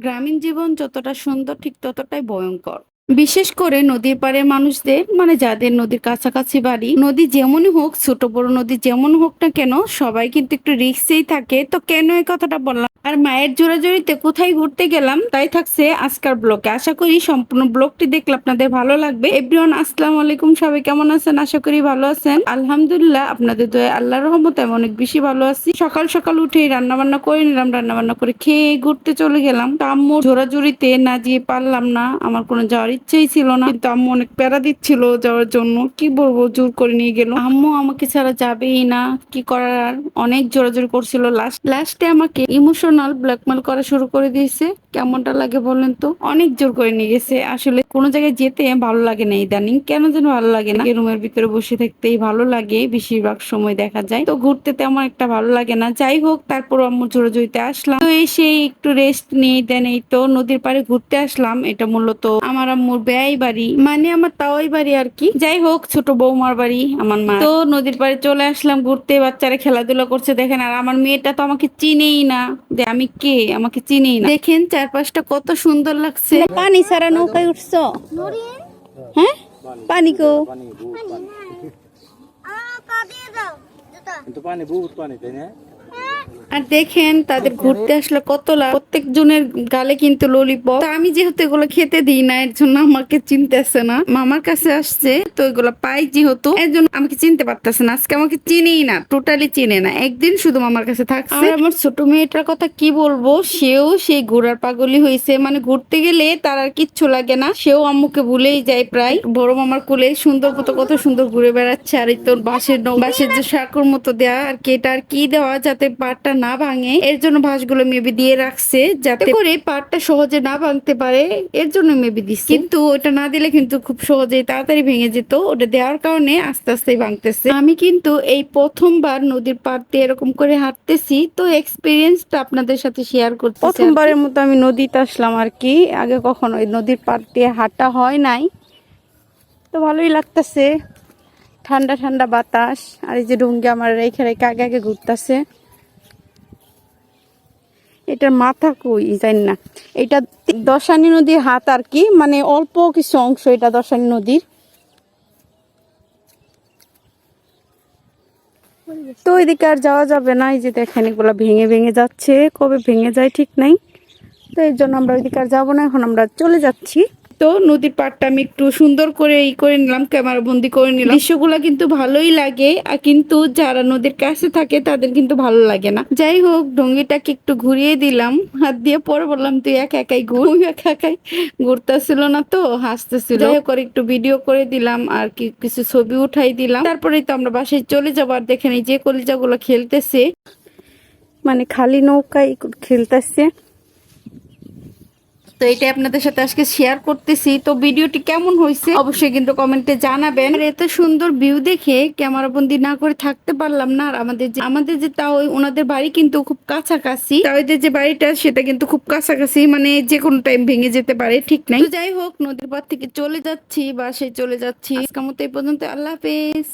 গ্রামীণ জীবন যতটা সুন্দর, ঠিক ততটাই ভয়ঙ্কর। বিশেষ করে নদীর পাড়ের মানুষদের মানে যাদের নদীর কাছাকাছি বাড়ি, নদী যেমনই হোক, ছোট বড় নদী যেমন হোক না কেন, সবাই কিন্তু একটু রিক্সেই থাকে। তো কেন এই কথাটা বললাম? আর মায়ের জোরাজোরিতে কোথায় ঘুরতে গেলাম, তাই থাকছে আজকার ব্লকে আশা করি সম্পূর্ণ ব্লগটি দেখলে আপনাদের ভালো লাগবে। এভরিওয়ান আসসালামু আলাইকুম। সবাই কেমন আছেন? আশা করি ভালো আছেন। আলহামদুলিল্লাহ, আপনাদের দয়া আল্লাহর রহমতে আমি অনেক বেশি ভালো আছি। সকাল সকাল উঠেই রান্না বান্না করে নিলাম রান্না বান্না করে খেয়ে ঘুরতে চলে গেলাম। তো আম্মু জোরাজুরিতে না যেয়ে পারলাম না, আমার কোনো যাওয়ার ইচ্ছেই ছিল না। কিন্তু আম্মু অনেক প্যারা দিচ্ছিল যাওয়ার জন্য। কি বলব, জোর করে নিয়ে গেল। আম্মু আমাকে ছাড়া যাবেই না। কি করার? অনেক জোরাজোরি করছিল। লাস্ট লাস্টে আমাকে ইমোশনাল ব্ল্যাকমেল করা শুরু করে দিয়েছে। কেমনটা লাগে বলেন তো? অনেক জোর করে নিয়ে গেছে। আসলে কোনো জায়গায় যেতে ভালো লাগে না ইদানিং। কেন যেন ভালো লাগে না? রুমের ভিতরে বসে থাকতেই ভালো লাগে। বেশিরভাগ সময় দেখা যায়। তো ঘুরতে তেমন একটা ভালো লাগে না। যাই হোক, তারপর আম্মু জোরাজুরিতে আসলাম। তো এসে একটু রেস্ট নিয়ে দেন। এই তো নদীর পাড়ে ঘুরতে আসলাম। এটা মূলত আমার আম্মুর ব্যয় বাড়ি। মানে আমার তাওয়াই বাড়ি আর কি। যাই হোক, ছোট বৌমার বাড়ি, আমার মা। তো নদীর পাড়ে চলে আসলাম ঘুরতে। বাচ্চারা খেলাধুলা করছে, দেখেন। আর আমার মেয়েটা তো আমাকে চিনেই না। যে আমি কে? আমাকে চিনি না। দেখেন চারপাশটা কত সুন্দর লাগছে। পানি ছাড়া নৌকায় উঠছো? হ্যাঁ? পানি কো? পানি বহুত পানি তাই না? আর দেখেন তাদের ঘুরতে আসলে কত প্রত্যেক জনের গালে কিন্তু ললিপপ আমি যেহেতু এগুলো খেতে দিই না, এর জন্য আমাকে চিনতেছে না। মামার কাছে আসছে, তো এগুলো পাই যেহেতু, এর জন্য আমাকে চিনতে পারতেছে না। আজকে আমাকে চিনেই না টোটালি চিনে না। একদিন শুধু মামার কাছে থাকছে। আমার ছোট মেয়েটার কথা কি বলব? সেও সেই ঘোরার পাগলি হয়েছে মানে ঘুরতে গেলে তার আর কিচ্ছু লাগে না। সেও আম্মুকে ভুলেই যায় প্রায়। বড় মামার কোলে সুন্দর মতো কত সুন্দর ঘুরে বেড়াচ্ছে। আর এই তোর বাঁশের বাঁশের যে সাঁকুর মতো দেওয়া আর কি এটা আর কি দেওয়া যাতে পাটটা না ভাঙে এর জন্য ভাঁজগুলো মেবি দিয়ে রাখছে যাতে করে পাটটা সহজে না ভাঙতে পারে এর জন্য মেবি দিচ্ছে কিন্তু ওটা না দিলে কিন্তু খুব সহজেই তাড়াতাড়ি ভেঙে যেত ওটা দেওয়ার কারণে আস্তে আস্তে ভাঙতেছে। আমি কিন্তু এই প্রথমবার নদীর পাড় দিয়ে এরকম করে হাঁটতেছি তো এক্সপিরিয়েন্সটা আপনাদের সাথে শেয়ার করতে প্রথমবারের মতো আমি নদীতে আসলাম আর কি আগে কখনো এই নদীর পাড় দিয়ে হাঁটা হয় নাই। তো ভালোই লাগতেছে ঠান্ডা ঠান্ডা বাতাস আর এই যে ডুঙ্গি আমার রেখে রেখে আগে আগে ঘুরতেছে। এটার মাথা কই জানি না এটা দশানি নদীর হাত আর কি মানে অল্প কিছু অংশ এটা দশানি নদীর। তো এদিকে আর যাওয়া যাবে না, এই যে দেখেন এগুলো ভেঙে ভেঙে যাচ্ছে, কবে ভেঙে যায় ঠিক নাই। তো এই জন্য আমরা ওইদিকে আর যাব না, এখন আমরা চলে যাচ্ছি। তো নদীর পাড়টা আমি একটু সুন্দর করে ই করে নিলাম ক্যামেরা বন্দি করে নিলাম। দৃশ্যগুলো কিন্তু ভালোই লাগে আর কিন্তু যারা নদীর কাছে থাকে তাদের কিন্তু ভালো লাগে না। যাই হোক ডঙ্গিটাকে একটু ঘুরিয়ে দিলাম হাত দিয়ে পরে বললাম তুই একা একাই ঘুর। একা একাই ঘুরতেছিল না তো হাসতেছিল। যাই হোক একটু ভিডিও করে দিলাম আর কি কিছু ছবি উঠাই দিলাম। তারপরেই তো আমরা বাসায় চলে যাব আর দেখেন এই যে কলিজাগুলো খেলতেছে। মানে খালি নৌকায় খেলতেছে। তো এটা আপনাদের সাথে আজকে শেয়ার করতেছি। তো ভিডিওটি কেমন হয়েছে অবশ্যই কিন্তু কমেন্টে জানাবেন। এত সুন্দর ভিউ দেখে ক্যামেরা বন্দি না করে থাকতে পারলাম না। আর আমাদের যে আমাদের যে তাও, ওনাদের বাড়ি কিন্তু খুব কাছাকাছি। তাও এদের যে বাড়িটা, সেটা কিন্তু খুব কাছাকাছি। মানে যে কোনো টাইম ভেঙে যেতে পারে, ঠিক নাই। যাই হোক, নদীর পাড় থেকে চলে যাচ্ছি, বাসায় চলে যাচ্ছি। আজকের মতো এই পর্যন্ত। আল্লাহ হাফেজ।